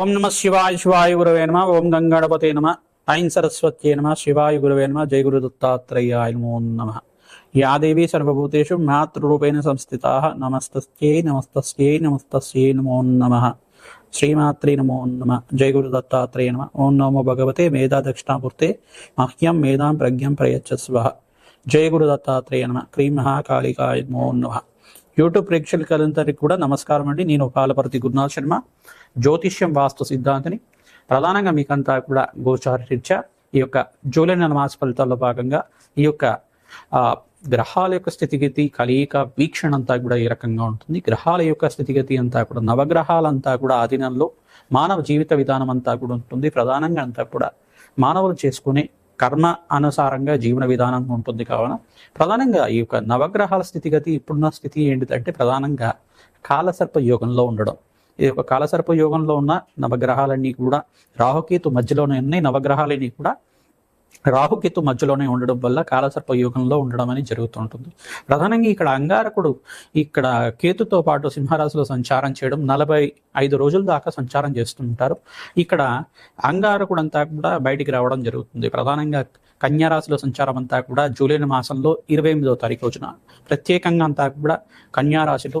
ఓం నమ శివాయ శివాయ గురవే నమ ఓం గంగాడపతే నమ ఐం సరస్వత్యే నమ శివాయ గురవే నమ జయ గురు దత్తాత్రేయాయ నమో నమ. యాదేవి సర్వభూతేషు మాతృరూపేణ సంస్థితా నమస్తస్యై నమస్తస్యై నమస్తస్యై నమో నమ. శ్రీమాత్రి నమో నమ జయ గురు దత్తాత్రేయ నమ. ఓం నమో భగవతే మేధా దక్షిణామూర్తే మహ్యం మేధాం ప్రజ్ఞం ప్రయచ్చస్వ. జయ గురు దత్తాత్రేయ నమ క్రీం మహాకాళికాయ నమో నమ. యూట్యూబ్ ప్రేక్షకులందరికీ కూడా నమస్కారం అండి. నేను పాలపర్తి గురునాథ్ శర్మ. జ్యోతిష్యం వాస్తు సిద్ధాంతిని ప్రధానంగా మీకంతా కూడా గోచార ఈ యొక్క జూలై నెల మాస ఫలితాల్లో భాగంగా ఈ యొక్క ఆ, గ్రహాల యొక్క స్థితిగతి కలయిక వీక్షణ అంతా కూడా ఈ రకంగా ఉంటుంది. గ్రహాల యొక్క స్థితిగతి అంతా కూడా నవగ్రహాలంతా కూడా ఆధీనంలో మానవ జీవిత విధానం అంతా కూడా ఉంటుంది. ప్రధానంగా అంతా కూడా మానవులు చేసుకునే కర్మ అనుసారంగా జీవన విధానం ఉంటుంది కావున. ప్రధానంగా ఈ యొక్క నవగ్రహాల స్థితిగతి ఇప్పుడున్న స్థితి ఏంటిదంటే ప్రధానంగా కాలసర్ప యోగంలో ఉండడం. ఈ యొక్క కాలసర్ప యోగంలో ఉన్న నవగ్రహాలన్నీ కూడా రాహుకేతు మధ్యలోనే ఉన్నాయి. నవగ్రహాలన్నీ కూడా రాహుకేతు మధ్యలోనే ఉండడం వల్ల కాలసర్ప యోగంలో ఉండడం అనేది జరుగుతుంటుంది ప్రధానంగా ఇక్కడ అంగారకుడు ఇక్కడ కేతుతో పాటు సింహరాశిలో సంచారం చేయడం నలభై ఐదు రోజుల దాకా సంచారం చేస్తుంటారు ఇక్కడ అంగారకుడు అంతా కూడా బయటికి రావడం జరుగుతుంది. ప్రధానంగా కన్యారాశిలో సంచారం అంతా కూడా జూలై మాసంలో ఇరవై ఎనిమిదో తారీఖు రోజున ప్రత్యేకంగా అంతా కూడా కన్యారాశిలో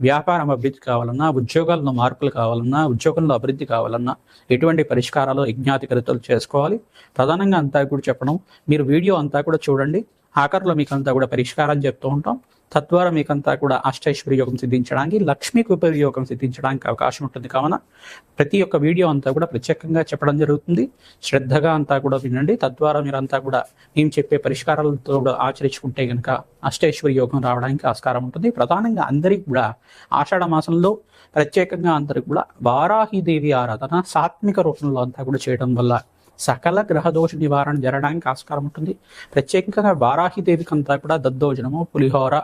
వ్యాపారం అభివృద్ధి కావాలన్నా ఉద్యోగాల్లో మార్పులు కావాలన్నా ఉద్యోగంలో అభివృద్ధి కావాలన్నా ఎటువంటి పరిష్కారాలు యజ్ఞాతికరితలు చేసుకోవాలి. ప్రధానంగా అంతా కూడా చెప్పడం మీరు వీడియో అంతా కూడా చూడండి. ఆఖరిలో మీకు అంతా కూడా పరిష్కారం చెప్తూ ఉంటాం. తద్వారా మీకంతా కూడా అష్టైశ్వర్య యోగం సిద్ధించడానికి లక్ష్మీకి ఉపయోగం సిద్ధించడానికి అవకాశం ఉంటుంది. కావున ప్రతి ఒక్క వీడియో అంతా కూడా ప్రత్యేకంగా చెప్పడం జరుగుతుంది. శ్రద్ధగా అంతా కూడా వినండి. తద్వారా మీరంతా కూడా మేము చెప్పే పరిష్కారాలతో కూడా ఆచరించుకుంటే కనుక అష్టైశ్వర్య యోగం రావడానికి ఆస్కారం ఉంటుంది. ప్రధానంగా అందరికీ కూడా ఆషాఢ మాసంలో ప్రత్యేకంగా అందరికి కూడా వారాహిదేవి ఆరాధన సాత్విక రూపంలో అంతా కూడా చేయడం వల్ల సకల గ్రహదోష నివారణ జరగడానికి ఆస్కారం ఉంటుంది. ప్రత్యేకంగా వారాహిదేవికి అంతా కూడా దద్దోజనము పులిహోర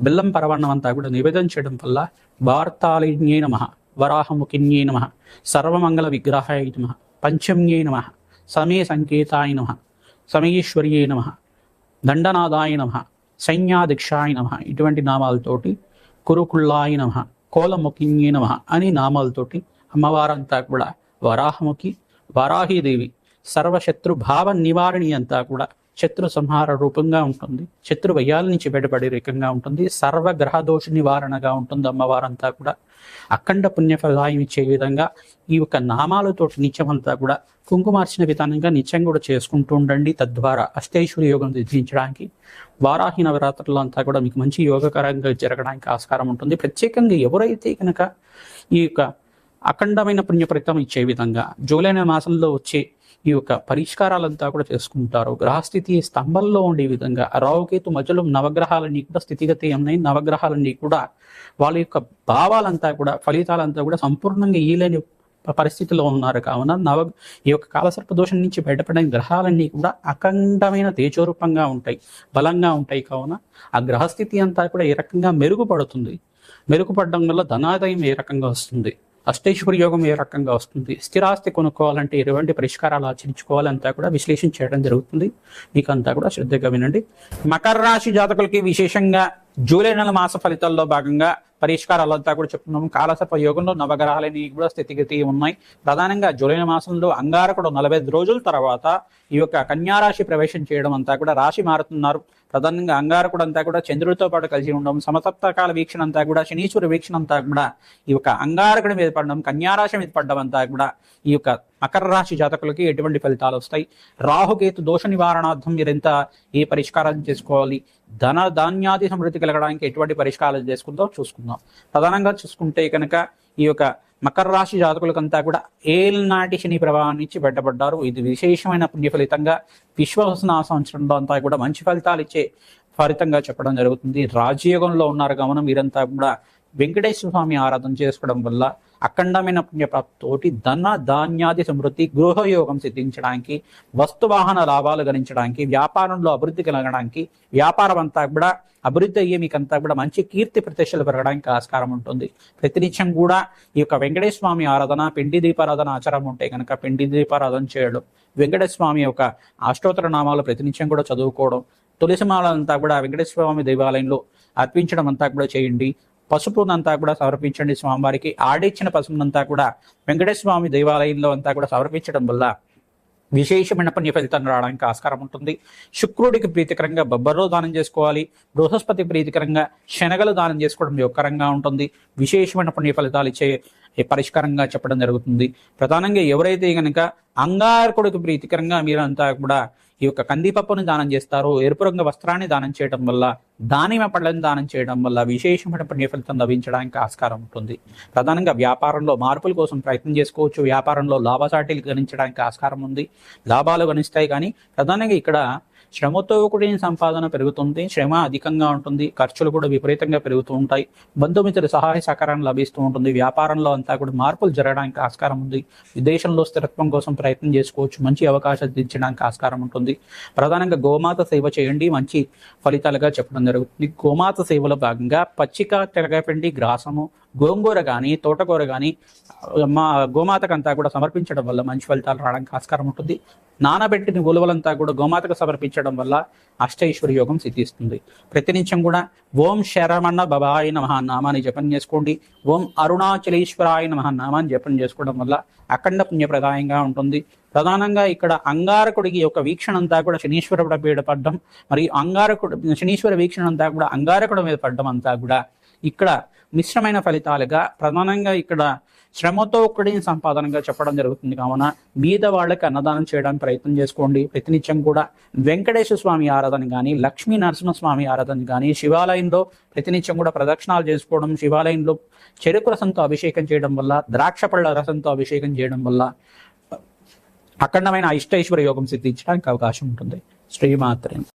బెల్లం పరవన్నం అంతా కూడా నివేదన చేయడం వల్ల వార్తాళిన్యే నమ వరాహముఖిన్యే నమ సర్వమంగళ విగ్రహాయ నమ పంచమ్యే నమ సమయ సంకేతాయ నమ సమయేశ్వర్యే నమ దండనాదాయ నమ సైన్యాధిక్షాయ నమ ఇటువంటి నామాలతోటి కురుకుళ్ళాయ నమ కోలముఖిన్యే నమ అని నామాలతోటి అమ్మవారంతా కూడా వరాహముఖి వరాహీదేవి సర్వశత్రు భావ నివారణి అంతా కూడా శత్రు సంహార రూపంగా ఉంటుంది. శత్రు వయ్యాల నుంచి బయటపడే రకంగా ఉంటుంది. సర్వ గ్రహ దోష నివారణగా ఉంటుంది అమ్మవారంతా కూడా. అఖండ పుణ్యఫలాయం ఇచ్చే విధంగా ఈ యొక్క నామాలతోటి నిత్యమంతా కూడా కుంకుమార్చిన విధానంగా నిత్యం కూడా చేసుకుంటూ ఉండండి. తద్వారా అష్టేశ్వరి యోగం సిద్ధించడానికి వారాహి నవరాత్రులు అంతా కూడా మీకు మంచి యోగకరంగా జరగడానికి ఆస్కారం ఉంటుంది. ప్రత్యేకంగా ఎవరైతే కనుక ఈ యొక్క అఖండమైన పుణ్యఫలితం ఇచ్చే విధంగా జూలై మాసంలో వచ్చే ఈ యొక్క పరిష్కారాలంతా కూడా చేసుకుంటారు. గ్రహస్థితి స్తంభంలో ఉండే విధంగా రావుకేతు మధ్యలో నవగ్రహాలన్నీ కూడా స్థితిగతి ఉన్నాయి నవగ్రహాలన్నీ కూడా వాళ్ళ యొక్క భావాలంతా కూడా ఫలితాలంతా కూడా సంపూర్ణంగా ఈలేని పరిస్థితిలో ఉన్నారు. కావున నవ ఈ యొక్క కాలసర్ప దోషం నుంచి బయటపడిన గ్రహాలన్నీ కూడా అఖండమైన తేజోరూపంగా ఉంటాయి. బలంగా ఉంటాయి. కావున ఆ గ్రహస్థితి అంతా కూడా ఏ రకంగా మెరుగుపడుతుంది? మెరుగుపడడం వల్ల ధనాదాయం ఏ రకంగా వస్తుంది? అష్టైశ్వర్య యోగం ఏ రకంగా వస్తుంది? స్థిరాస్తి కొనుక్కోవాలంటే ఎటువంటి పరిష్కారాలు ఆచరించుకోవాలంతా కూడా విశ్లేషణ చేయడం జరుగుతుంది. మీకు అంతా కూడా శ్రద్ధగా వినండి. మకర రాశి జాతకులకి విశేషంగా జూలై నెల మాస ఫలితాల్లో భాగంగా పరిష్కారాలంతా కూడా చెప్తున్నాము. కాలసర్ప యోగంలో నవగ్రహాలని కూడా స్థితిగతి ఉన్నాయి. ప్రధానంగా జూలై మాసంలో అంగారకుడు నలభై ఐదు రోజుల తర్వాత ఈ యొక్క కన్యారాశి ప్రవేశం చేయడం అంతా కూడా రాశి మారుతున్నారు. ప్రధానంగా అంగారకుడు అంతా కూడా చంద్రుడితో పాటు కలిసి ఉండడం సమసప్తకాల వీక్షణ అంతా కూడా శనీశ్వర వీక్షణ అంతా కూడా ఈ యొక్క అంగారకుడి మీద పడడం కన్యారాశి మీద పడడం అంతా కూడా ఈ యొక్క మకర రాశి జాతకులకి ఎటువంటి ఫలితాలు వస్తాయి? రాహుకేతు దోష నివారణార్థం మీరెంత ఏ పరిష్కారం చేసుకోవాలి? ధన ధాన్యాది సమృద్ధి కలగడానికి ఎటువంటి పరిష్కారాలు చేసుకుందాం చూసుకుందాం. ప్రధానంగా చూసుకుంటే కనుక ఈ యొక్క మకర రాశి జాతకులకంతా కూడా ఏళ్ళనాటి శని ప్రభావం నుంచి బయటపడ్డారు. ఇది విశేషమైన పుణ్య ఫలితంగా విశ్వసన సంవత్సరంలో అంతా కూడా మంచి ఫలితాలు ఇచ్చే ఫలితంగా చెప్పడం జరుగుతుంది. రాజయోగంలో ఉన్నారు గమనం వీరంతా కూడా వెంకటేశ్వర స్వామి ఆరాధన చేసుకోవడం వల్ల అఖండమైన పుణ్యప్రాప్తితోటి ధన ధాన్యాది సమృద్ధి గృహయోగం సిద్ధించడానికి వస్తువాహన లాభాలు గణించడానికి వ్యాపారంలో అభివృద్ధి కలగడానికి వ్యాపారం అంతా కూడా అభివృద్ధి అయ్యే మీకంతా కూడా మంచి కీర్తి ప్రతిష్టలు పెరగడానికి ఆస్కారం ఉంటుంది. ప్రతినిత్యం కూడా ఈ యొక్క వెంకటేశ్వర స్వామి ఆరాధన పిండి దీపారాధన ఆచారం ఉంటే కనుక పిండి దీపారాధన చేయడం వెంకటేశ్వర స్వామి యొక్క అష్టోత్తర నామాలు ప్రతినిత్యం కూడా చదువుకోవడం తులసిమాలంతా కూడా వెంకటేశ్వర స్వామి దేవాలయంలో అర్పించడం అంతా కూడా చేయండి. పసుపునంతా కూడా సమర్పించండి స్వామివారికి. ఆడిచ్చిన పసుపునంతా కూడా వెంకటేశ్వర స్వామి దేవాలయంలో అంతా కూడా సమర్పించడం వల్ల విశేషమైన పుణ్య ఫలితం రావడానికి ఆస్కారం ఉంటుంది. శుక్రుడికి ప్రీతికరంగా బొబ్బర్లో దానం చేసుకోవాలి. బృహస్పతి ప్రీతికరంగా శనగలు దానం చేసుకోవడం యొక్కరంగా ఉంటుంది. విశేషమైన పుణ్య ఫలితాలు ఇచ్చే పరిష్కారంగా చెప్పడం జరుగుతుంది. ప్రధానంగా ఎవరైతే కనుక అంగారకుడికి ప్రీతికరంగా మీరంతా కూడా ఈ యొక్క కందిపప్పును దానం చేస్తారు ఎరుపు రంగు వస్త్రాన్ని దానం చేయడం వల్ల దానిమ పళ్ళని దానం చేయడం వల్ల విశేషమైన పుణ్య ఫలితం లభించడానికి ఆస్కారం ఉంటుంది. ప్రధానంగా వ్యాపారంలో మార్పుల కోసం ప్రయత్నం చేసుకోవచ్చు. వ్యాపారంలో లాభసాటిలు గణించడానికి ఆస్కారం ఉంది. లాభాలు గణిస్తాయి కానీ ప్రధానంగా ఇక్కడ శ్రమతో కూడిన సంపాదన పెరుగుతుంది శ్రమ అధికంగా ఉంటుంది ఖర్చులు కూడా విపరీతంగా పెరుగుతూ ఉంటాయి బంధుమిత్రుల సహాయ సహకారం లభిస్తూ ఉంటుంది వ్యాపారంలో అంతా కూడా మార్పులు జరగడానికి ఆస్కారం ఉంది విదేశంలో స్థిరత్వం కోసం ప్రయత్నం చేసుకోవచ్చు మంచి అవకాశాలు దించడానికి ఆస్కారం ఉంటుంది. ప్రధానంగా గోమాత సేవ చేయండి మంచి ఫలితాలుగా చెప్పడం జరుగుతుంది. గోమాత సేవలో భాగంగా పచ్చిక తెరగపిండి గ్రాసము గోంగూర కానీ తోటకూర కానీ మా గోమాతకంతా కూడా సమర్పించడం వల్ల మంచి ఫలితాలు రావడానికి ఆస్కారం ఉంటుంది. నానబెట్టిన ఉలువలంతా కూడా గోమాతకు సమర్పించడం వల్ల అష్టైశ్వర్య యోగం సిద్ధిస్తుంది. ప్రతినిత్యం కూడా ఓం శరమణ బబాయ నమః నామాన్ని జపం చేసుకోండి. ఓం అరుణాచలేశ్వరాయ నమః నామాన్ని జపం చేసుకోవడం వల్ల అఖండ పుణ్యప్రదాయంగా ఉంటుంది. ప్రధానంగా ఇక్కడ అంగారకుడికి యొక్క వీక్షణ అంతా కూడా శనీశ్వరుడు మీద పడ్డం మరియు అంగారకుడు శనీశ్వర వీక్షణ అంతా కూడా అంగారకుడు మీద పడ్డం అంతా కూడా ఇక్కడ మిశ్రమైన ఫలితాలుగా ప్రధానంగా ఇక్కడ శ్రమతో కూడిన సంపాదనగా చెప్పడం జరుగుతుంది. కావున బీద వాళ్ళకి అన్నదానం చేయడానికి ప్రయత్నం చేసుకోండి. ప్రతినిత్యం కూడా వెంకటేశ్వర స్వామి ఆరాధన కానీ లక్ష్మీ నరసింహస్వామి ఆరాధన కానీ శివాలయంలో ప్రతినిత్యం కూడా ప్రదక్షిణాలు చేసుకోవడం శివాలయంలో చెరుకు రసంతో అభిషేకం చేయడం వల్ల ద్రాక్ష పళ్ళ రసంతో అభిషేకం చేయడం వల్ల అఖండమైన ఇష్టైశ్వర్య యోగం సిద్ధించడానికి అవకాశం ఉంటుంది. శ్రీమాత్రం